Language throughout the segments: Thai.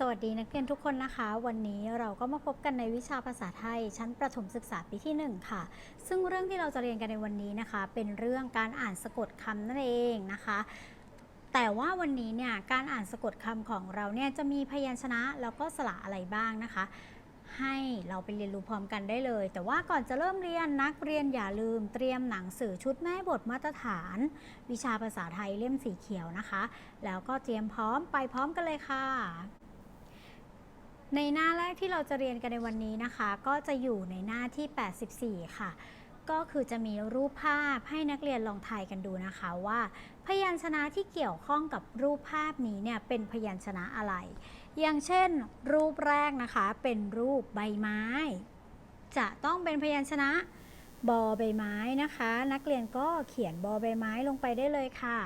สวัสดีนักเรียนทุกคนนะคะ วันนี้เราก็มาพบกันในวิชาภาษาไทย ชั้นประถมศึกษาปีที่ 1 ค่ะ ซึ่งเรื่องที่เราจะเรียนกันในวันนี้นะคะ เป็นเรื่องการอ่านสะกดคำนั่นเองนะคะ แต่ว่าวันนี้เนี่ยการอ่านสะกดคำของเราเนี่ยจะมีพยัญชนะแล้วก็สระอะไรบ้างนะคะ ให้เราไปเรียนรู้พร้อมกันได้เลย แต่ว่าก่อนจะเริ่มเรียนนักเรียนอย่าลืมเตรียมหนังสือชุดแม่บทมาตรฐาน วิชาภาษาไทยเล่มสีเขียวนะคะ แล้วก็เตรียมพร้อมไปพร้อมกันเลยค่ะ ในหน้าแรกที่เราจะเรียนกันในวันนี้นะคะ ก็จะอยู่ในหน้าที่ 84 ค่ะ ก็คือจะมีรูปภาพให้นักเรียนลองทายกันดูนะคะว่า พยัญชนะที่เกี่ยวข้องกับรูปภาพนี้เนี่ยเป็นพยัญชนะอะไร อย่างเช่น รูปแรกนะคะเป็นรูปใบไม้ จะต้องเป็นพยัญชนะบอใบไม้นะคะ นักเรียนก็เขียนบอใบไม้ลงไปได้เลยค่ะ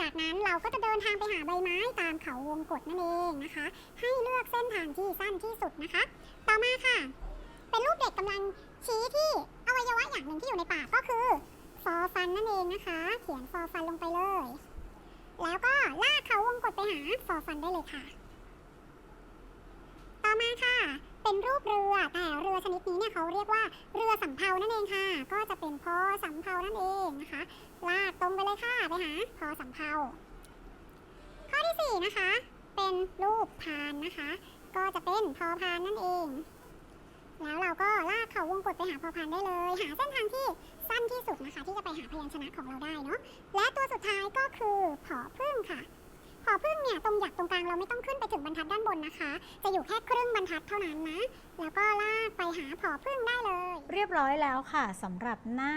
จากนั้นเราก็จะเดินทางไปหาใบไม้ตามเขาวงกฏนั่นเองนะคะ ให้เลือกเส้นทางที่สั้นที่สุดนะคะ ต่อมาค่ะ เป็นรูปเด็กกำลังชี้ที่อวัยวะอย่างหนึ่งที่อยู่ในปากก็คือฟอฟันนั่นเองนะคะ เขียนฟอฟันลงไปเลย แล้วก็ลากเขาวงกฏไปหาฟอฟันได้เลยค่ะ ต่อมาค่ะ เป็นรูปเรือแต่เรือชนิดนี้เนี่ยเขาเรียกว่าเรือสำเภานั่นเองค่ะ ก็จะเป็นพอสำเภานั่นเองนะคะ สำเภา ข้อที่สี่นะคะ เป็นรูปพานนะคะ ก็จะเป็นพอพานนั่นเอง แล้วเราก็ลากเขาวงกดไปหาพอพานได้เลย หาเส้นทางที่สั้นที่สุดนะคะ ที่จะไปหาพยัญชนะของเราได้เนาะ และตัวสุดท้ายก็คือผอพึ่งค่ะ ผอพึ่งเนี่ยตรงหยักตรงกลางเราไม่ต้องขึ้นไปถึงบรรทัดด้านบนนะคะ จะอยู่แค่ครึ่งบรรทัดเท่านั้นนะ แล้วก็ลากไปหาผอพึ่งได้เลย เรียบร้อยแล้วค่ะสำหรับหน้า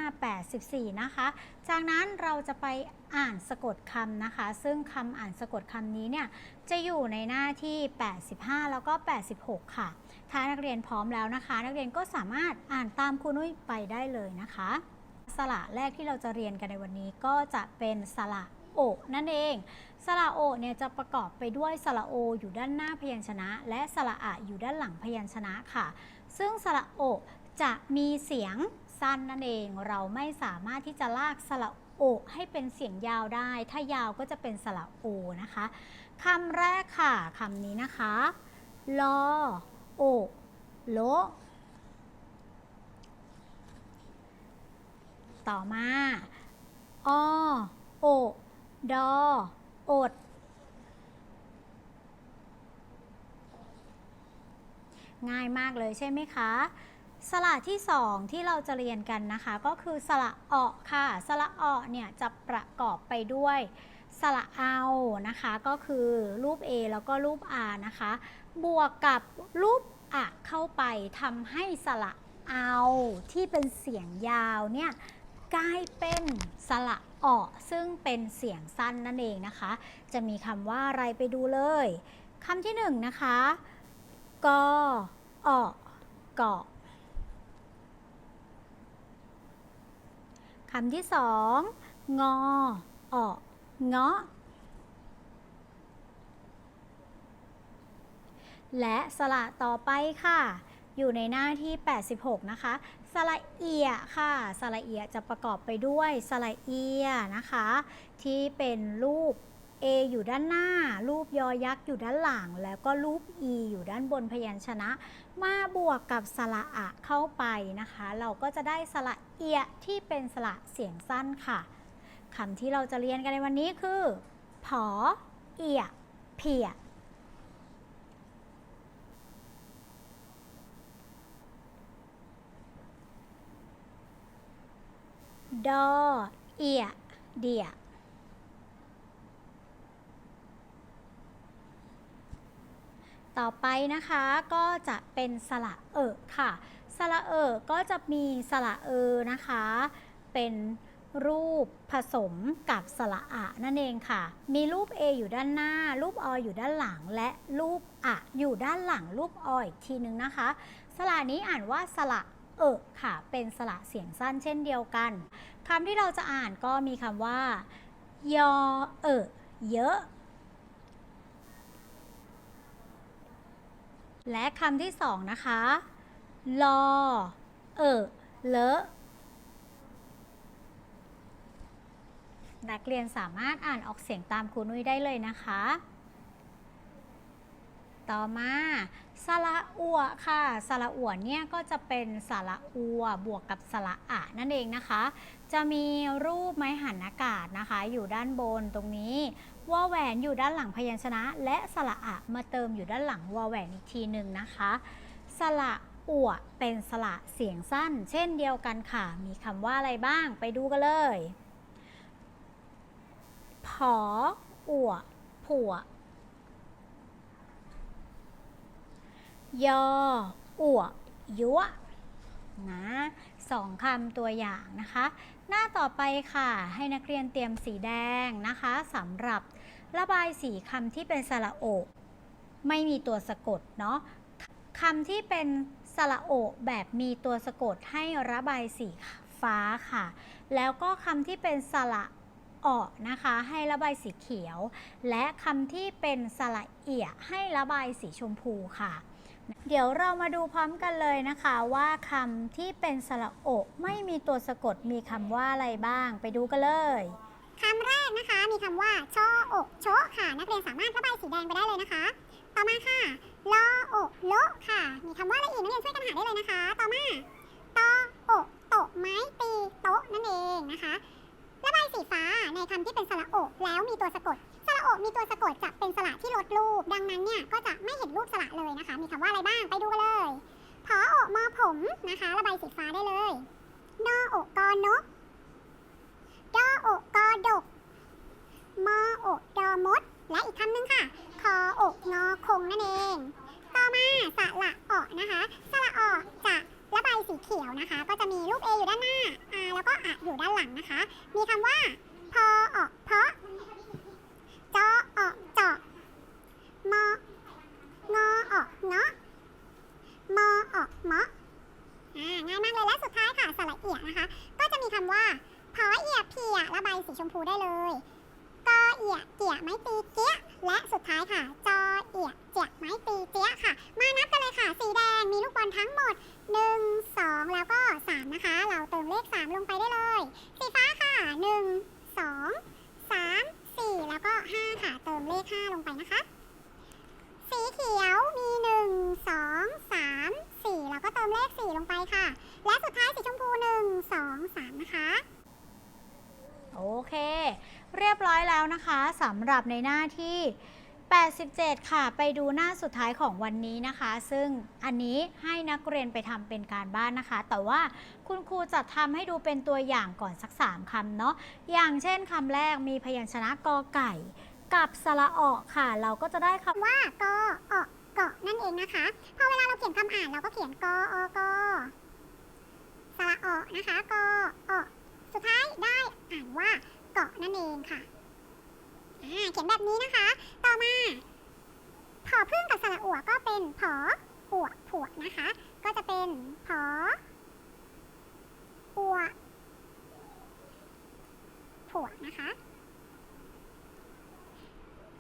84 นะคะ จากนั้นเราจะไปอ่านสะกดคำนะคะ ซึ่งคำอ่านสะกดคำนี้เนี่ยจะอยู่ในหน้าที่ 85 แล้วก็ 86 ค่ะ ถ้านักเรียนพร้อมแล้วนะคะ นักเรียนก็สามารถอ่านตามครูนุ้ยไปได้เลยนะคะ สระแรกที่เราจะเรียนกันในวันนี้ก็จะเป็นสระ โอนั่นเอง สระโอเนี่ยจะประกอบไปด้วยสระโออยู่ด้านหน้าพยัญชนะ และสระอะอยู่ด้านหลังพยัญชนะค่ะ ซึ่งสระโอจะมีเสียงสั้นนั่นเอง เราไม่สามารถที่จะลากสระโอให้เป็นเสียงยาวได้ ถ้ายาวก็จะเป็นสระโอนะคะคำแรกค่ะคำนี้นะคะลอโอโลต่อมาอโอ ดอ อด ง่ายมากเลยใช่ไหมคะ สระที่สองที่เราจะเรียนกันนะคะ ก็คือสระเอะค่ะ สระเอะเนี่ยจะประกอบไปด้วยสระเอานะคะก็คือรูป A แล้วก็รูป R นะคะ บวกกับรูปอะเข้าไปทำให้สระเอาที่เป็นเสียงยาวเนี่ย กลายเป็นสระเอะซึ่งเป็นเสียงสั้นนั่นเองนะคะ จะมีคำว่าอะไรไปดูเลยคำที่หนึ่งนะคะกอออกเกาะคำที่สองงอออกเงาะและสระต่อไปค่ะ อยู่ในหน้าที่ 86 นะคะ สระเอียค่ะ สระเอียจะประกอบไปด้วยสระเอียนะคะ ที่เป็นรูป A อยู่ด้านหน้า รูปยอยักษ์อยู่ด้านหลัง แล้วก็รูป E อยู่ด้านบนพยัญชนะ มาบวกกับสระอะเข้าไปนะคะ เราก็จะได้สระเอียที่เป็นสระเสียงสั้นค่ะคำที่เราจะเรียนกันในวันนี้คือ ผอ เอีย เพีย ดอ เอีย เดีย ต่อไปนะคะก็จะเป็นสระเอะค่ะ สระเอะก็จะมีสระเออนะคะ เป็นรูปผสมกับสระอะนั่นเองค่ะ มีรูป A อยู่ด้านหน้า รูปออยู่ด้านหลัง และรูปอะอยู่ด้านหลังรูปออีกทีนึงนะคะ สระนี้อ่านว่าสระ เอะค่ะ เป็นสระเสียงสั้นเช่นเดียวกันคำที่เราจะอ่านก็มีคำว่า ยอเอะเยอะ และคำที่สองนะคะ ลอ เออเลอะนักเรียนสามารถอ่านออกเสียงตามครูนุ้ยได้เลยนะคะ ต่อมาสระอัวค่ะสระอัวเนี่ยก็จะเป็นสระอัวบวกกับสระอะนั่นเองนะคะ จะมีรูปไม้หันอากาศนะคะ อยู่ด้านบนตรงนี้วอแหวนอยู่ด้านหลังพยัญชนะ และสระอะมาเติมอยู่ด้านหลังวอแหวนอีกทีหนึ่งนะคะสระอัวเป็นสระเสียงสั้น เช่นเดียวกันค่ะ มีคำว่าอะไรบ้างไปดูกันเลย ผออัวผัว ยออัวยัวนะสองคำตัวอย่างนะคะ หน้าต่อไปค่ะให้นักเรียนเตรียมสีแดงนะคะสำหรับระบายสีคำที่เป็นสระโอกไม่มีตัวสะกดเนาะคำที่เป็นสระโอกแบบมีตัวสะกดให้ระบายสีฟ้าค่ะ แล้วก็คำที่เป็นสระออกนะคะให้ระบายสีเขียว และคำที่เป็นสระเอียให้ระบายสีชมพูค่ะ เดี๋ยวเรามาดูพร้อมกันเลยนะคะว่าคำที่เป็นสระโอกไม่มีตัวสะกดมีคำว่าอะไรบ้าง ไปดูกันเลยคำแรกนะคะมีคำว่าชออกโชะค่ะ นักเรียนสามารถระบายสีแดงไปได้เลยนะคะ ต่อมาค่ะลออกโลค่ะ มีคำว่าอะไรอีกนักเรียนช่วยกันหาได้เลยนะคะ ต่อมาตออกโตไม้ตีโต๊ะนั่นเองนะคะระบายสีฟ้าในคำที่เป็นสระโอกแล้วมีตัวสะกด มีตัวสะกดจะเป็นสระที่ลดรูป ดังนั้นเนี่ยก็จะไม่เห็นรูปสระเลยนะคะ มีคำว่าอะไรบ้างไปดูกันเลยพออกมอผมนะคะ ระบายสีฟ้าได้เลยนออกกอนกดออกกอดก มออกดอมด และอีกคำหนึ่งค่ะ คออกงอคงนั่นเอง ต่อมาสระออกนะคะ สระออกจะระบายสีเขียวนะคะ ก็จะมีรูป A อยู่ด้านหน้า R แล้วก็อะอยู่ด้านหลังนะคะ มีคำว่า พอออกเพาะ จอออกเจาะ มองอออกเงาะ ม มาะง่ายมากเลยและสุดท้ายค่ะสระเอียนะคะ ก็จะมีคำว่าพอเอียเพียระบายสีชมพูได้เลยกอเอียเกียไม้ตีเกี้ยและสุดท้ายค่ะ จอเอียเจียไม้ตีเกี้ยค่ะ มานับกันเลยค่ะ สีแดงมีลูกบอลทั้งหมด 1 2 แล้วก็ 3 นะคะ เราเติมเลข3ลงไปได้เลย สีฟ้าค่ะ 1 2 3 4 แล้วก็ 5 ค่ะ เติมเลข 5 ลงไปนะคะ สีเขียวมี 1 2 3 4 แล้วก็เติมเลข 4 ลงไปค่ะ และสุดท้ายสีชมพู 1 2 3 นะคะ โอเค เรียบร้อย แล้วนะคะสำหรับในหน้าที่ 87 ค่ะ ไปดูหน้าสุดท้ายของวันนี้นะคะ ซึ่งอันนี้ให้นักเรียนไปทำเป็นการบ้านนะคะ แต่ว่าคุณครูจะทำให้ดูเป็นตัวอย่างก่อนสัก 3คำเนาะอย่างเช่นคำแรกมีพยัญชนะกอไก่ กับสระออกค่ะ เราก็จะได้คำว่ากอออกเกาะนั่นเองนะคะ พอเวลาเราเขียนคำอ่านเราก็เขียนกออกอสระออกนะคะกออกสุดท้ายได้อ่านว่าเกาะนั่นเองค่ะ อ่าเขียนแบบนี้นะคะ ต่อมาผอพึ่งกับสระอัวก็เป็นผออวผวนะคะ ก็จะเป็นผออัวผวนะคะ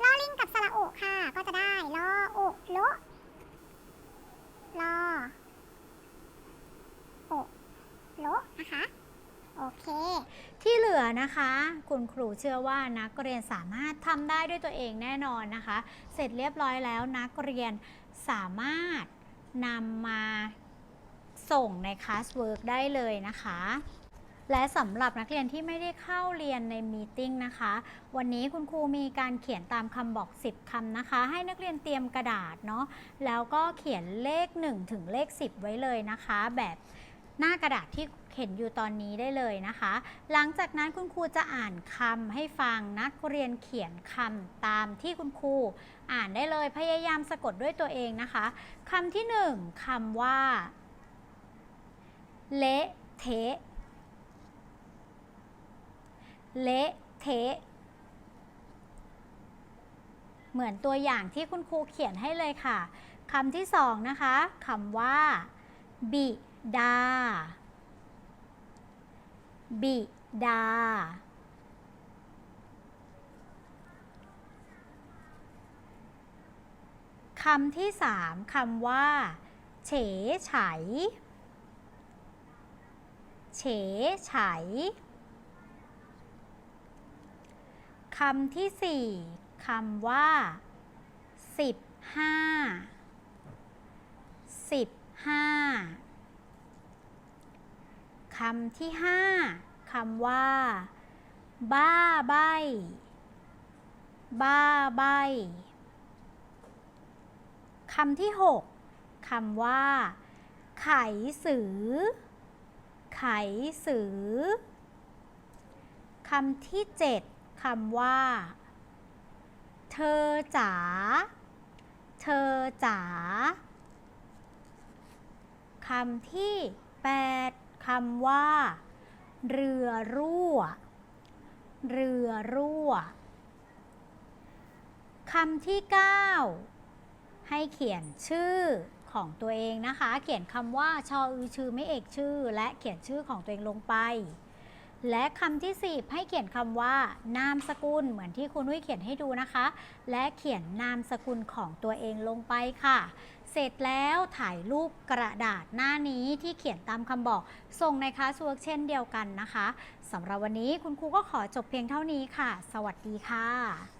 ลอลิงกับสระโอค่ะ ก็จะได้ลอโอกโละลอโอกโละนะคะ โอเค ที่เหลือนะคะ คุณครูเชื่อว่านักเรียนสามารถทำได้ด้วยตัวเองแน่นอนนะคะ เสร็จเรียบร้อยแล้วนักเรียนสามารถนำมาส่งในคลาสเวิร์กได้เลยนะคะ และสำหรับนักเรียนที่ไม่ได้เข้าเรียนในมีติ้งนะคะ วันนี้คุณครูมีการเขียนตามคำบอก 10คำนะคะ ให้นักเรียนเตรียมกระดาษเนาะ แล้วก็เขียนเลข 1 ถึงเลข 10 ไว้เลยนะคะ แบบหน้ากระดาษที่ เห็นอยู่ตอนนี้ได้เลยนะคะ หลังจากนั้นคุณครูจะอ่านคำให้ฟังนักเรียนเขียนคำตามที่คุณครูอ่านได้เลยพยายามสะกดด้วยตัวเองนะคะคำที่หนึ่งคำว่า เละเทะเละเทะเหมือนตัวอย่างที่คุณครูเขียนให้เลยค่ะคำที่สองนะคะคำว่า บิดา บิดา คำที่สามคำว่า เฉไฉ เฉไฉ คำที่สี่คำว่า สิบห้า สิบห้า คำที่ห้าคำว่า บ้าใบ บ้าใบ คำที่หกคำว่า ไขสือ ไขสือ คำที่เจ็ดคำว่า เธอจ๋า เธอจ๋า คำที่แปด คำว่า เรือรั่ว เรือรั่วคำที่เก้าให้เขียนชื่อของตัวเองนะคะ เขียนคำว่าชออือชื่อไม่เอกชื่อ และเขียนชื่อของตัวเองลงไป และคำที่ 10 ให้เขียนคำว่านามสกุลเหมือนที่คุณนุ้ยเขียนให้ดูนะคะ และเขียนนามสกุลของตัวเองลงไปค่ะ เสร็จแล้วถ่ายรูปกระดาษหน้านี้ที่เขียนตามคำบอก ส่งในคลาสเวิร์กเช่นเดียวกันนะคะสำหรับวันนี้คุณครูก็ขอจบเพียงเท่านี้ค่ะ สวัสดีค่ะ